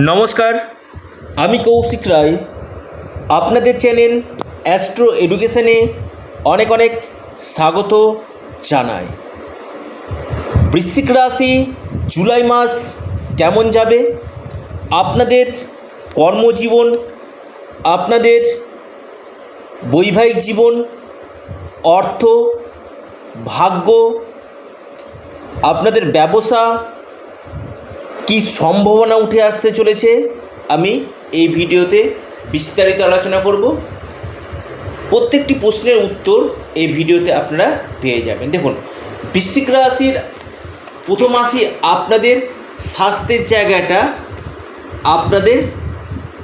নমস্কার, আমি কৌশিক রায়। আপনাদের চ্যানেল অ্যাস্ট্রো এডুকেশনে অনেক অনেক স্বাগত জানাই। বৃশ্চিক রাশি জুলাই মাস কেমন যাবে? আপনাদের কর্মজীবন, আপনাদের বৈবাহিক জীবন, অর্থ, ভাগ্য, আপনাদের ব্যবসা কি সম্ভাবনা উঠে আসতে চলেছে, আমি এই ভিডিওতে বিস্তারিত আলোচনা করব। প্রত্যেকটি প্রশ্নের উত্তর এই ভিডিওতে আপনারা পেয়ে যাবেন। দেখুন, বৃশ্চিক রাশির প্রথম আসি আপনাদের স্বাস্থ্যের জায়গাটা আপনাদের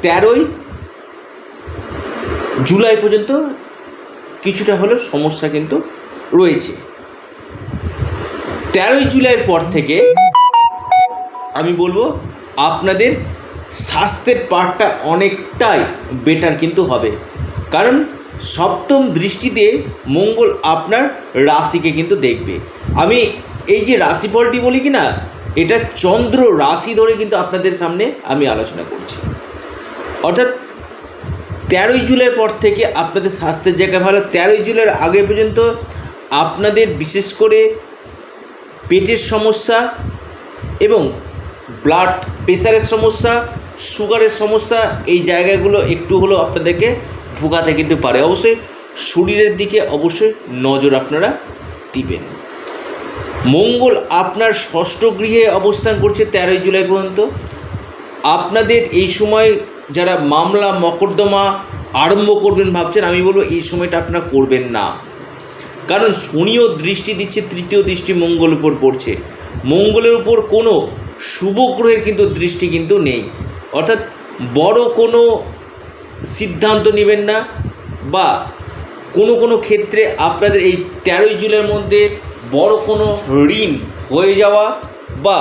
তেরোই জুলাই পর্যন্ত কিছুটা হলেও সমস্যা কিন্তু রয়েছে। তেরোই জুলাইয়ের পর থেকে আমি বলব, আপনাদের স্বাস্থ্যের পার্টটা অনেকটাই বেটার কিন্তু হবে। কারণ সপ্তম দৃষ্টিতে মঙ্গল আপনার রাশিকে কিন্তু দেখবে। আমি এই যে রাশিফলটি বলি কি না এটা চন্দ্র রাশি ধরে কিন্তু আপনাদের সামনে আমি আলোচনা করছি। অর্থাৎ তেরোই জুলাইয়ের পর থেকে আপনাদের স্বাস্থ্যের জায়গা ভালো, তেরোই জুলাইয়ের আগে পর্যন্ত আপনাদের বিশেষ করে পেটের সমস্যা এবং ব্লাড প্রেশারের সমস্যা সুগারের সমস্যা, এই জায়গাগুলো একটু হলেও আপনাদেরকে ভোগাতে কিন্তু পারে। অবশ্যই শরীরের দিকে অবশ্যই নজর আপনারা দিবেন। মঙ্গল আপনার ষষ্ঠ গৃহে অবস্থান করছে তেরোই জুলাই পর্যন্ত। আপনাদের এই সময় যারা মামলা, মকদ্দমা আরম্ভ করবেন ভাবছেন, আমি বলব এই সময়টা আপনারা করবেন না। কারণ শনিও দৃষ্টি দিচ্ছে, তৃতীয় দৃষ্টি মঙ্গল উপর পড়ছে। মঙ্গলের উপর কোনো শুভ গ্রহের কিন্তু দৃষ্টি কিন্তু নেই। অর্থাৎ বড় কোনো সিদ্ধান্ত নেবেন না বা কোনো কোনো ক্ষেত্রে আপনাদের এই তেরোই জুলাইয়ের মধ্যে বড় কোনো ঋণ হয়ে যাওয়া বা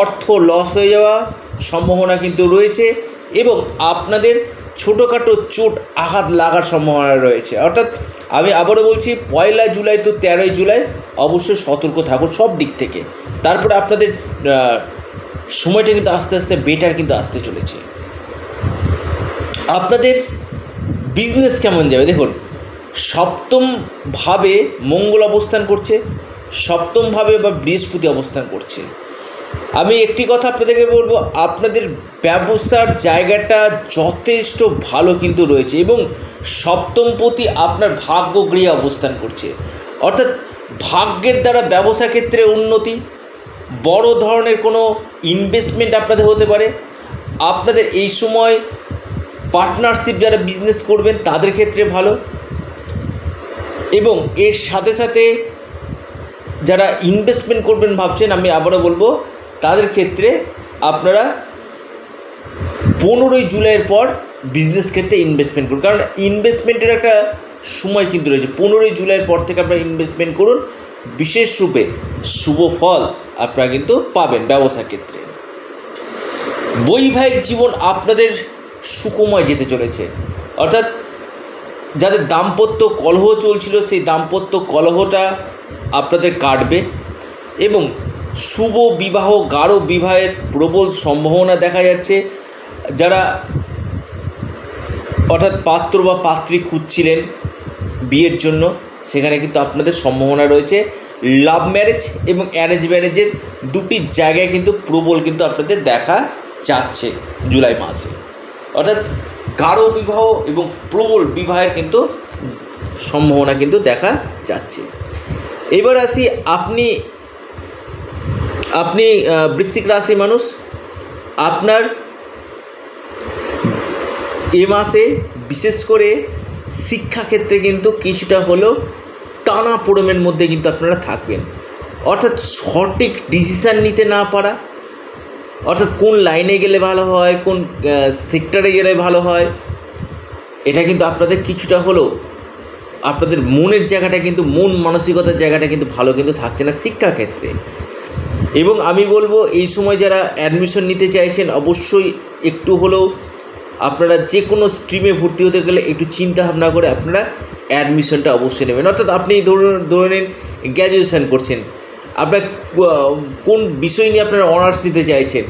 অর্থ লস হয়ে যাওয়া সম্ভাবনা কিন্তু রয়েছে এবং আপনাদের ছোটোখাটো চোট আঘাত লাগার সম্ভাবনা রয়েছে। অর্থাৎ আমি আবারও বলছি, পয়লা জুলাই তো তেরোই জুলাই, অবশ্যই সতর্ক থাকুন সব দিক থেকে। তারপরে আপনাদের সময়টা কিন্তু আস্তে আস্তে বেটার কিন্তু আসতে চলেছে। আপনাদের বিজনেস কেমন যাবে? দেখুন সপ্তমভাবে মঙ্গল অবস্থান করছে সপ্তমভাবে বা বৃহস্পতি অবস্থান করছে। আমি একটি কথা আপনাদেরকে বলব, আপনাদের ব্যবসার জায়গাটা যথেষ্ট ভালো কিন্তু রয়েছে এবং সপ্তমপতি আপনার ভাগ্য গৃহে অবস্থান করছে। অর্থাৎ ভাগ্যের দ্বারা ব্যবসা ক্ষেত্রে উন্নতি বড় ধরনের কোনো ইনভেস্টমেন্ট আপনাদের হতে পারে। আপনাদের এই সময় পার্টনারশিপ যারা বিজনেস করবেন, তাদের ক্ষেত্রে ভালো। এবং এর সাথে সাথে যারা ইনভেস্টমেন্ট করবেন ভাবছেন, আমি আবারও বলব, তাদের ক্ষেত্রে আপনারা পনেরোই জুলাইয়ের পর বিজনেস ক্ষেত্রে ইনভেস্টমেন্ট করুন। কারণ ইনভেস্টমেন্টের একটা সময় কিন্তু রয়েছে। পনেরোই জুলাইয়ের পর থেকে আপনারা ইনভেস্টমেন্ট করুন। বিশেষ রূপে শুভ ফল আপনারা কিন্তু পাবেন ব্যবসা ক্ষেত্রে। বৈবাহিক জীবন আপনাদের সুকুময় যেতে চলেছে। অর্থাৎ যাদের দাম্পত্য কলহ চলছিল, সেই দাম্পত্য কলহটা আপনাদের কাটবে এবং শুভ বিবাহ, গাঢ় বিবাহের প্রবল সম্ভাবনা দেখা যাচ্ছে। যারা অর্থাৎ পাত্র বা পাত্রী খুঁজছিলেন বিয়ের জন্য সেখানে কিন্তু আপনাদের সম্ভাবনা রয়েছে লাভ ম্যারেজ এবং অ্যারেঞ্জ ম্যারেজের দুটি জায়গায় কিন্তু প্রবল কিন্তু আপনাদের দেখা যাচ্ছে জুলাই মাসে। অর্থাৎ গাঢ় বিবাহ এবং প্রবল বিবাহের কিন্তু সম্ভাবনা কিন্তু দেখা যাচ্ছে। এবার আসি, আপনি আপনি বৃশ্চিক রাশি মানুষ, আপনার এ মাসে বিশেষ করে শিক্ষাক্ষেত্রে কিন্তু কিছুটা হলেও টানা পোড়মের মধ্যে কিন্তু আপনারা থাকবেন। অর্থাৎ সঠিক ডিসিশান নিতে না পারা, অর্থাৎ কোন লাইনে গেলে ভালো হয়, কোন সেক্টরে গেলে ভালো হয়, এটা কিন্তু আপনাদের কিছুটা হলেও আপনাদের মনের জায়গাটা কিন্তু, মন মানসিকতার জায়গাটা কিন্তু ভালো কিন্তু থাকছে না শিক্ষাক্ষেত্রে। এবং আমি বলব, এই সময় যারা অ্যাডমিশন নিতে চাইছেন, অবশ্যই একটু হলেও আপনারা যে কোনো স্ট্রিমে ভর্তি হতে গেলে একটু চিন্তা ভাবনা করে আপনারা অ্যাডমিশনটা অবশ্যই নেবেন। অর্থাৎ আপনি ধরুন, ধরে নিন গ্র্যাজুয়েশান করছেন। আপনার কোন বিষয় নিয়ে আপনারা অনার্স নিতে চাইছেন?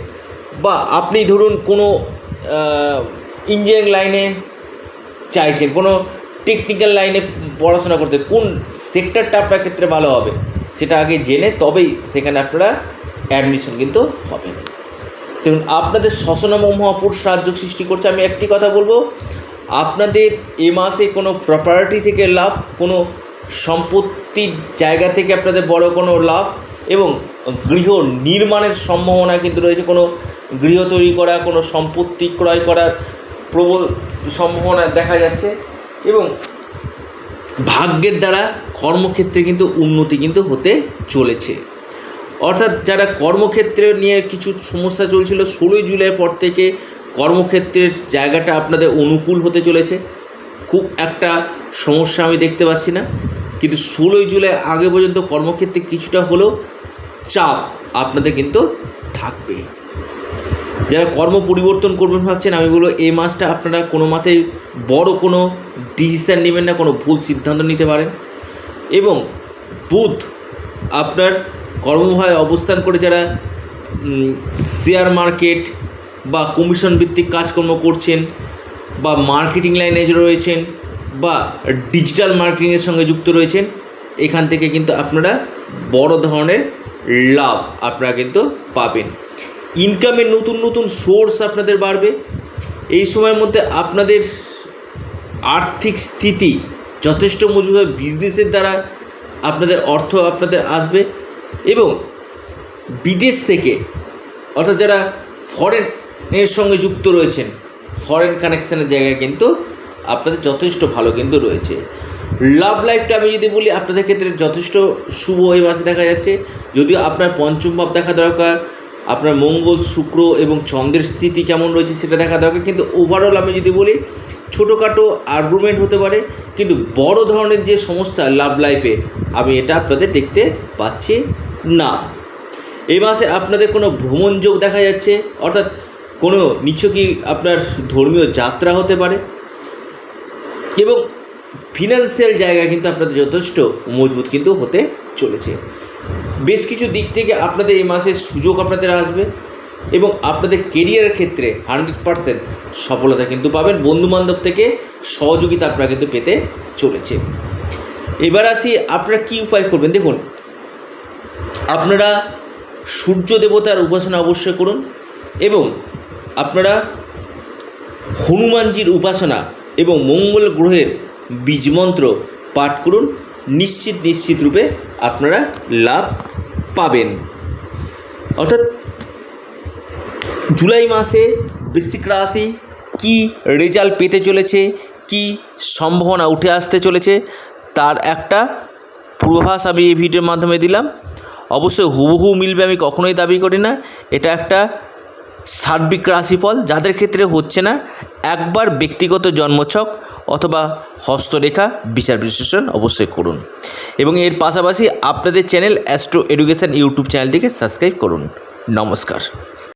বা আপনি ধরুন কোনো ইঞ্জিনিয়ারিং লাইনে চাইছেন, কোনো টেকনিক্যাল লাইনে পড়াশোনা করতে, কোন সেক্টরটা আপনার ক্ষেত্রে ভালো হবে, সেটা আগে জেনে তবেই সেখানে আপনারা অ্যাডমিশন কিন্তু হবে দেখুন, আপনাদের শ্বসনম মহাপুর সাহায্য সৃষ্টি করছে। আমি একটি কথা বলব, আপনাদের এ মাসে কোনো প্রপার্টি থেকে লাভ, কোনো সম্পত্তির জায়গা থেকে আপনাদের বড় কোনো লাভ এবং গৃহ নির্মাণের সম্ভাবনা কিন্তু রয়েছে, কোনো গৃহ তৈরি করা, কোনো সম্পত্তি ক্রয় করার প্রবল সম্ভাবনা দেখা যাচ্ছে এবং ভাগ্যের দ্বারা কর্মক্ষেত্রে কিন্তু উন্নতি কিন্তু হতে চলেছে। অর্থাৎ যারা কর্মক্ষেত্রে নিয়ে কিছু সমস্যা চলছিল, ষোলোই জুলাই পর থেকে কর্মক্ষেত্রের জায়গাটা আপনাদের অনুকূল হতে চলেছে। খুব একটা সমস্যা আমি দেখতে পাচ্ছি না। কিন্তু ষোলোই জুলাই আগে পর্যন্ত কর্মক্ষেত্রে কিছুটা হলেও চাপ আপনাদের কিন্তু থাকবে। যারা কর্ম পরিবর্তন করবেন ভাবছেন, আমি বলব এই মাসটা আপনারা কোনো মাতে বড় কোনো ডিসিশান নেবেন না, কোনো ভুল সিদ্ধান্ত নিতে পারেন। এবং বুধ আপনার কর্মভায় অবস্থান করে যারা শেয়ার মার্কেট বা কমিশন ভিত্তিক কাজকর্ম করছেন বা মার্কেটিং লাইনে রয়েছেন বা ডিজিটাল মার্কেটিংয়ের সঙ্গে যুক্ত রয়েছেন, এখান থেকে কিন্তু আপনারা বড় ধরনের লাভ আপনারা কিন্তু পাবেন। ইনকামের নতুন নতুন সোর্স আপনাদের বাড়বে। এই সময়ের মধ্যে আপনাদের আর্থিক স্থিতি যথেষ্ট মজবুত বিজনেসের দ্বারা আপনাদের অর্থ আপনাদের আসবে। এবং বিদেশ থেকে, অর্থাৎ যারা ফরেনের সঙ্গে যুক্ত রয়েছেন ফরেন কানেকশানের জায়গায় কিন্তু আপনাদের যথেষ্ট ভালো কিন্তু রয়েছে। লাভ লাইফটা আমি যদি বলি, আপনাদের ক্ষেত্রে যথেষ্ট শুভ এই মাসে দেখা যাচ্ছে। যদিও আপনার পঞ্চম ভাব দেখা দরকার, আপনার মঙ্গল, শুক্র এবং চন্দ্রের স্থিতি কেমন রয়েছে সেটা দেখা দরকার। কিন্তু ওভারঅল আমি যদি বলি, ছোটোখাটো আর্গুমেন্ট হতে পারে কিন্তু বড় ধরনের যে সমস্যা লাভ লাইফে আমি এটা আপনাদের দেখতে পাচ্ছি না। এই মাসে আপনাদের কোনো ভ্রমণ যোগ দেখা যাচ্ছে? অর্থাৎ কোনো নিছকই আপনার ধর্মীয় যাত্রা হতে পারে? এবং ফিনান্সিয়াল জায়গা কিন্তু আপনাদের যথেষ্ট মজবুত কিন্তু হতে চলেছে। বেশ কিছু দিক থেকে আপনাদের এই মাসে সুযোগ আপনাদের আসবে এবং আপনাদের কেরিয়ারের ক্ষেত্রে হান্ড্রেড পারসেন্ট সফলতা কিন্তু পাবেন বন্ধুবান্ধব থেকে সহযোগিতা আপনারা কিন্তু পেতে চলেছে। এবার আসি, আপনারা কী উপায় করবেন? দেখুন, আপনারা সূর্য দেবতার উপাসনা অবশ্যই করুন এবং আপনারা হনুমানজির উপাসনা এবং মঙ্গল গ্রহের বীজমন্ত্র পাঠ করুন। নিশ্চিত নিশ্চিত রূপে আপনারা লাভ পাবেন। অর্থাৎ জুলাই মাসে বৃশ্চিক রাশি কী রেজাল্ট পেতে চলেছে? কি সম্ভাবনা উঠে আসতে চলেছে তার একটা পূর্বাভাস আমি এই ভিডিওর মাধ্যমে দিলাম। অবশ্যই হুবহু মিলবে আমি কখনোই দাবি করি না। এটা একটা সার্বিক রাশিফল, যাদের ক্ষেত্রে হচ্ছে না একবার ব্যক্তিগত জন্মছক অথবা হস্তরেখা বিচার বিশ্লেষণ অবশ্যই করুন। এবং এর পাশাপাশি আপনাদের চ্যানেল অ্যাস্ট্রো এডুকেশন ইউটিউব চ্যানেলটিকে সাবস্ক্রাইব করুন। নমস্কার।